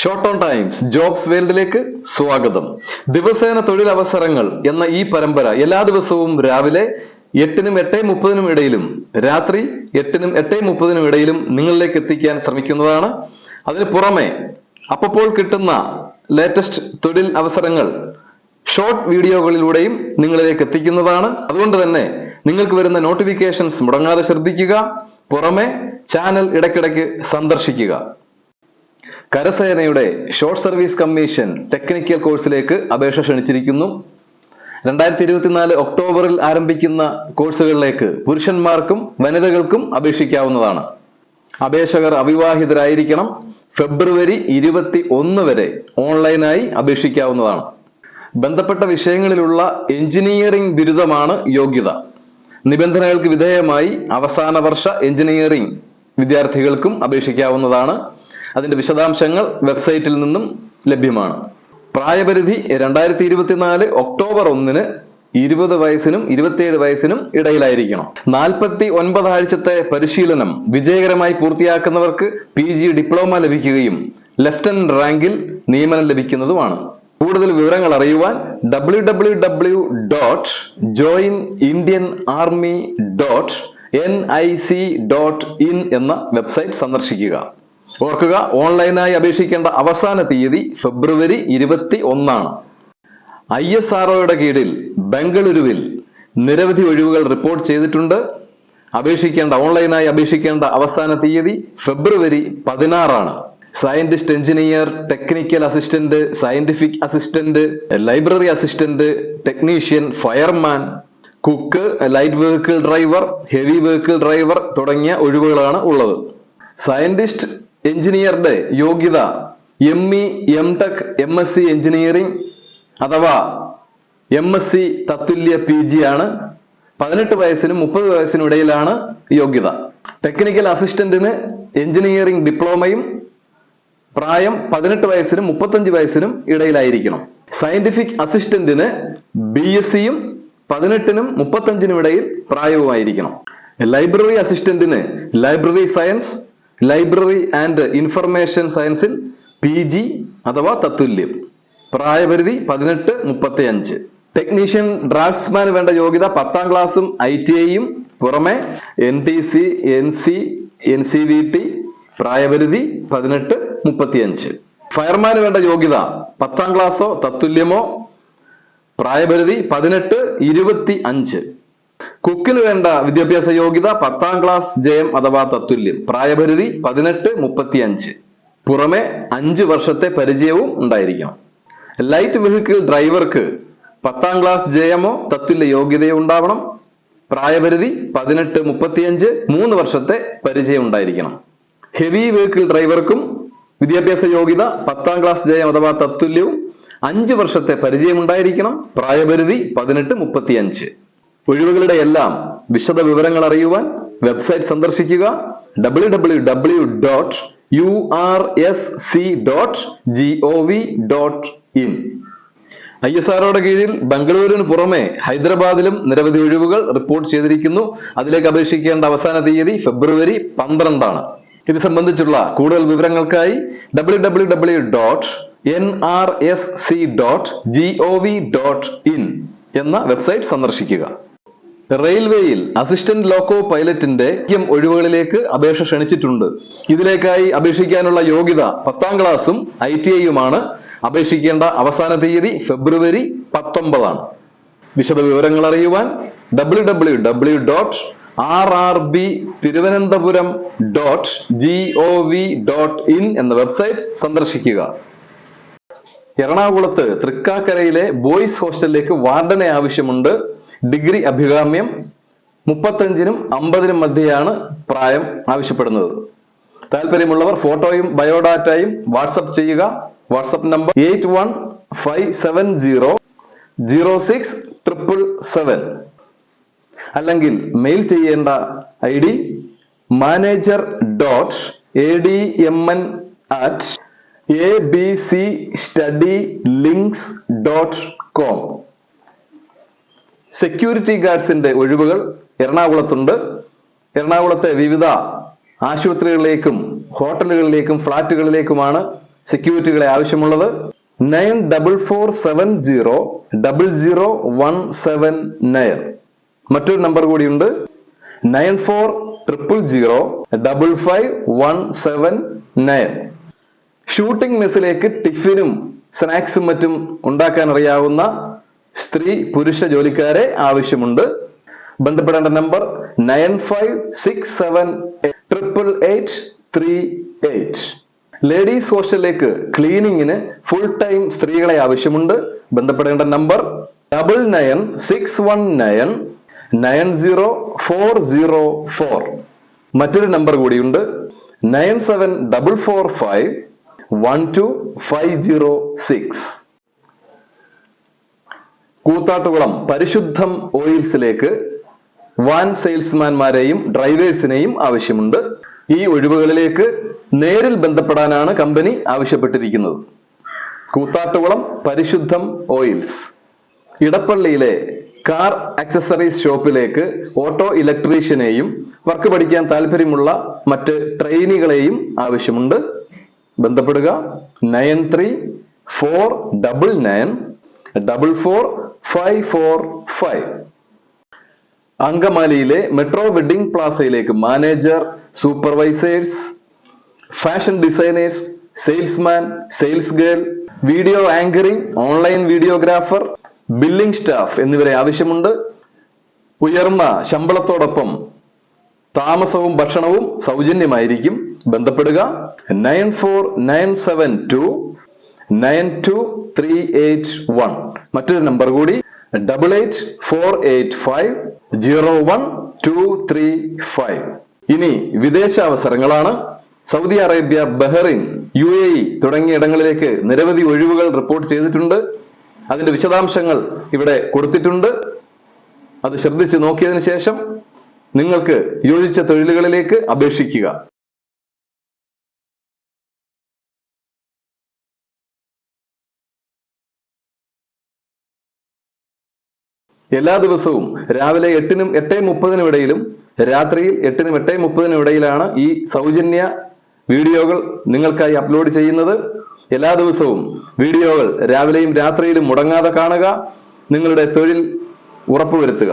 Short on times jobs വേൾഡിലേക്ക് സ്വാഗതം. ദിവസേന തൊഴിലവസരങ്ങൾ എന്ന ഈ പരമ്പര എല്ലാ ദിവസവും രാവിലെ എട്ടിനും എട്ടേ മുപ്പതിനും ഇടയിലും രാത്രി എട്ടിനും എട്ടേ മുപ്പതിനും ഇടയിലും നിങ്ങളിലേക്ക് എത്തിക്കാൻ ശ്രമിക്കുന്നതാണ്. അതിന് പുറമെ അപ്പോൾ കിട്ടുന്ന ലേറ്റസ്റ്റ് തൊഴിൽ അവസരങ്ങൾ ഷോർട്ട് വീഡിയോകളിലൂടെയും നിങ്ങളിലേക്ക് എത്തിക്കുന്നതാണ്. അതുകൊണ്ട് തന്നെ നിങ്ങൾക്ക് വരുന്ന നോട്ടിഫിക്കേഷൻസ് മുടങ്ങാതെ ശ്രദ്ധിക്കുക. പുറമെ ചാനൽ ഇടയ്ക്കിടയ്ക്ക് സന്ദർശിക്കുക. കരസേനയുടെ ഷോർട്ട് സർവീസ് കമ്മീഷൻ ടെക്നിക്കൽ കോഴ്സിലേക്ക് അപേക്ഷ ക്ഷണിച്ചിരിക്കുന്നു. രണ്ടായിരത്തി ഇരുപത്തിനാല് ഒക്ടോബറിൽ ആരംഭിക്കുന്ന കോഴ്സുകളിലേക്ക് പുരുഷന്മാർക്കും വനിതകൾക്കും അപേക്ഷിക്കാവുന്നതാണ്. അപേക്ഷകർ അവിവാഹിതരായിരിക്കണം. ഫെബ്രുവരി ഇരുപത്തി ഒന്ന് വരെ ഓൺലൈനായി അപേക്ഷിക്കാവുന്നതാണ്. ബന്ധപ്പെട്ട വിഷയങ്ങളിലുള്ള എഞ്ചിനീയറിംഗ് ബിരുദമാണ് യോഗ്യത. നിബന്ധനകൾക്ക് വിധേയമായി അവസാന വർഷ എഞ്ചിനീയറിംഗ് വിദ്യാർത്ഥികൾക്കും അപേക്ഷിക്കാവുന്നതാണ്. അതിന്റെ വിശദാംശങ്ങൾ വെബ്സൈറ്റിൽ നിന്നും ലഭ്യമാണ്. പ്രായപരിധി രണ്ടായിരത്തി ഇരുപത്തിനാല് ഒക്ടോബർ ഒന്നിന് ഇരുപത് വയസ്സിനും ഇരുപത്തിയേഴ് വയസ്സിനും ഇടയിലായിരിക്കണം. നാൽപ്പത്തി ഒൻപത് ആഴ്ചത്തെ പരിശീലനം വിജയകരമായി പൂർത്തിയാക്കുന്നവർക്ക് പി ജി ഡിപ്ലോമ ലഭിക്കുകയും ലെഫ്റ്റനന്റ് റാങ്കിൽ നിയമനം ലഭിക്കുന്നതുമാണ്. കൂടുതൽ വിവരങ്ങൾ അറിയുവാൻ W W W dot join Indian army dot N I C dot in എന്ന വെബ്സൈറ്റ് സന്ദർശിക്കുക. ഓർക്കുക ഓൺലൈനായി അപേക്ഷിക്കേണ്ട അവസാന തീയതി ഫെബ്രുവരി ഇരുപത്തി ഒന്നാണ് ഐ എസ് ആർഒയുടെ കീഴിൽ ബംഗളൂരുവിൽ നിരവധി ഒഴിവുകൾ റിപ്പോർട്ട് ചെയ്തിട്ടുണ്ട്. അപേക്ഷിക്കേണ്ട ഓൺലൈനായി അപേക്ഷിക്കേണ്ട അവസാന തീയതി ഫെബ്രുവരി പതിനാറാണ്. Scientist engineer technical assistant scientific assistant library assistant technician fireman cook light vehicle driver heavy vehicle driver തുടങ്ങിയ ഒഴിവുകളാണ് ഉള്ളത്. സയന്റിസ്റ്റ് എഞ്ചിനീയറുടെ യോഗ്യത M E M tech M S C engineering അഥവാ എം എസ് സി തത്തുല്യ പി ജി ആണ്. പതിനെട്ട് വയസ്സിനും മുപ്പത് വയസ്സിനും ഇടയിലാണ് യോഗ്യത. ടെക്നിക്കൽ അസിസ്റ്റന്റിന് എഞ്ചിനീയറിംഗ് ഡിപ്ലോമയും പ്രായം പതിനെട്ട് വയസ്സിനും മുപ്പത്തഞ്ച് വയസ്സിനും ഇടയിലായിരിക്കണം. സയന്റിഫിക് അസിസ്റ്റന്റിന് ബി എസ് സിയും പതിനെട്ടിനും മുപ്പത്തഞ്ചിനും ഇടയിൽ പ്രായവുമായിരിക്കണം. Library അസിസ്റ്റന്റിന് library science library and information സയൻസിൽ പി ജി അഥവാ തത്തുല്യം. പ്രായപരിധി പതിനെട്ട് മുപ്പത്തി അഞ്ച് ടെക്നീഷ്യൻ ഡ്രാഫ്റ്റ്സ്മാന് വേണ്ട യോഗ്യത പത്താം ക്ലാസ്സും ഐ ടി ഐയും പുറമെ N T C N C N C V T പ്രായപരിധി പതിനെട്ട് മുപ്പത്തിയഞ്ച്. ഫയർമാന് വേണ്ട യോഗ്യത പത്താം ക്ലാസ്സോ തത്തുല്യമോ. പ്രായപരിധി പതിനെട്ട് ഇരുപത്തി അഞ്ച് കുക്കിന് വേണ്ട വിദ്യാഭ്യാസ യോഗ്യത പത്താം ക്ലാസ് ജയം അഥവാ തത്തുല്യം. പ്രായപരിധി പതിനെട്ട് മുപ്പത്തി അഞ്ച് പുറമെ അഞ്ച് വർഷത്തെ പരിചയവും ഉണ്ടായിരിക്കണം. ലൈറ്റ് വെഹിക്കിൾ ഡ്രൈവർക്ക് പത്താം ക്ലാസ് ജയമോ തത്തുല്യ യോഗ്യതയോ ഉണ്ടാവണം. പ്രായപരിധി പതിനെട്ട് മുപ്പത്തിയഞ്ച് മൂന്ന് വർഷത്തെ പരിചയം ഉണ്ടായിരിക്കണം. ഹെവി വെഹിക്കിൾ ഡ്രൈവർക്കും വിദ്യാഭ്യാസ യോഗ്യത പത്താം ക്ലാസ് ജയം അഥവാ തത്തുല്യവും അഞ്ച് വർഷത്തെ പരിചയം ഉണ്ടായിരിക്കണം. പ്രായപരിധി പതിനെട്ട് മുപ്പത്തിയഞ്ച്. ഒഴിവുകളുടെ എല്ലാം വിശദ വിവരങ്ങൾ അറിയുവാൻ വെബ്സൈറ്റ് സന്ദർശിക്കുക. W W W dot U R S C dot G O V dot in I S ആർഒയുടെ കീഴിൽ ബംഗളൂരുവിന് പുറമെ ഹൈദരാബാദിലും നിരവധി ഒഴിവുകൾ റിപ്പോർട്ട് ചെയ്തിരിക്കുന്നു. അതിലേക്ക് അപേക്ഷിക്കേണ്ട അവസാന തീയതി ഫെബ്രുവരി പന്ത്രണ്ടാണ്. ഇത് സംബന്ധിച്ചുള്ള കൂടുതൽ വിവരങ്ങൾക്കായി W W W dot N R S C dot G O V dot in എന്ന വെബ്സൈറ്റ് സന്ദർശിക്കുക. റെയിൽവേയിൽ അസിസ്റ്റന്റ് ലോക്കോ പൈലറ്റിന്റെ എം ഒഴിവുകളിലേക്ക് അപേക്ഷ ക്ഷണിച്ചിട്ടുണ്ട്. ഇതിലേക്കായി അപേക്ഷിക്കാനുള്ള യോഗ്യത പത്താം ക്ലാസ്സും ഐ ടി ഐയുമാണ്. അപേക്ഷിക്കേണ്ട അവസാന തീയതി ഫെബ്രുവരി പത്തൊമ്പതാണ്. വിശദ വിവരങ്ങൾ അറിയുവാൻ W W W dot R R B Thiruvananthapuram dot G O V dot in എന്ന വെബ്സൈറ്റ് സന്ദർശിക്കുക. എറണാകുളത്ത് തൃക്കാക്കരയിലെ ബോയ്സ് ഹോസ്റ്റലിലേക്ക് വാർഡനെ ആവശ്യമുണ്ട്. ഡിഗ്രി അഭികാമ്യം മുപ്പത്തഞ്ചിനും അമ്പതിനും മധ്യയാണ് പ്രായം ആവശ്യപ്പെടുന്നത്. താല്പര്യമുള്ളവർ ഫോട്ടോയും ബയോഡാറ്റയും വാട്സപ്പ് ചെയ്യുക. WhatsApp number eight one five seven zero zero six triple seven. അല്ലെങ്കിൽ മെയിൽ ചെയ്യേണ്ട I D manager dot A D M N at A B C study links dot com security ഗാർഡ്സിന്റെ ഒഴിവുകൾ എറണാകുളത്തുണ്ട്. എറണാകുളത്തെ വിവിധ ആശുപത്രികളിലേക്കും ഹോട്ടലുകളിലേക്കും ഫ്ളാറ്റുകളിലേക്കുമാണ് സെക്യൂരിറ്റികളെ ആവശ്യമുള്ളത്. Nine double four seven zero double zero one seven nine. മറ്റൊരു നമ്പർ കൂടിയുണ്ട്. Nine four triple zero double five one seven nine. Shooting മെസ്സിലേക്ക് ടിഫിനും സ്നാക്സും മറ്റും ഉണ്ടാക്കാൻ അറിയാവുന്ന സ്ത്രീ പുരുഷ ജോലിക്കാരെ ആവശ്യമുണ്ട്. ബന്ധപ്പെടേണ്ട number nine five six seven triple eight three eight. Ladies ഹോസ്റ്റലിലേക്ക് ക്ലീനിങ്ങിന് ഫുൾ ടൈം സ്ത്രീകളെ ആവശ്യമുണ്ട്. ബന്ധപ്പെടേണ്ട number double nine six one nine nine zero four zero four. മറ്റൊരു നമ്പർ കൂടിയുണ്ട് nine seven double four five one two five zero six. Koothattukulam Parisudham ഓയിൽസിലേക്ക് van സെയിൽസ്മാൻമാരെയും ഡ്രൈവേഴ്സിനെയും ആവശ്യമുണ്ട്. ഈ ഒഴിവുകളിലേക്ക് നേരിൽ ബന്ധപ്പെടാനാണ് കമ്പനി ആവശ്യപ്പെട്ടിരിക്കുന്നത്. കൂത്താട്ടുകുളം പരിശുദ്ധം ഓയിൽസ് ഇടപ്പള്ളിയിലെ കാർ അക്സസറീസ് ഷോപ്പിലേക്ക് ഓട്ടോ ഇലക്ട്രീഷ്യനെയും വർക്ക് പഠിക്കാൻ താല്പര്യമുള്ള മറ്റ് ട്രെയിനികളെയും ആവശ്യമുണ്ട്. ബന്ധപ്പെടുക nine three four double nine double four five four five അങ്കമാലിയിലെ metro wedding പ്ലാസയിലേക്ക് manager supervisors fashion designers salesman sales girl video anchoring online videographer billing staff എന്നിവരെ ആവശ്യമുണ്ട്. ഉയർന്ന ശമ്പളത്തോടൊപ്പം താമസവും ഭക്ഷണവും സൗജന്യമായിരിക്കും. ബന്ധപ്പെടുക. Nine four nine seven two nine two three eight one മറ്റൊരു number കൂടി double eight four eight five zero one two three five ഇനി വിദേശ അവസരങ്ങളാണ്. Saudi Arabia Bahrain U A E തുടങ്ങിയ ഇടങ്ങളിലേക്ക് നിരവധി ഒഴിവുകൾ റിപ്പോർട്ട് ചെയ്തിട്ടുണ്ട്. അതിന്റെ വിശദാംശങ്ങൾ ഇവിടെ കൊടുത്തിട്ടുണ്ട്. അത് ശ്രദ്ധിച്ച് നോക്കിയതിനു ശേഷം നിങ്ങൾക്ക് യോജിച്ച തൊഴിലുകളിലേക്ക് അപേക്ഷിക്കുക. എല്ലാ ദിവസവും രാവിലെ എട്ടിനും എട്ടേ മുപ്പതിനും ഇടയിലും രാത്രിയിൽ എട്ടിനും എട്ടേ മുപ്പതിനും ഇടയിലാണ് ഈ സൗജന്യ വീഡിയോകൾ നിങ്ങൾക്കായി അപ്ലോഡ് ചെയ്യുന്നത്. എല്ലാ ദിവസവും വീഡിയോകൾ രാവിലെയും രാത്രിയിലും മുടങ്ങാതെ കാണുക നിങ്ങളുടെ തൊഴിൽ ഉറപ്പുവരുത്തുക.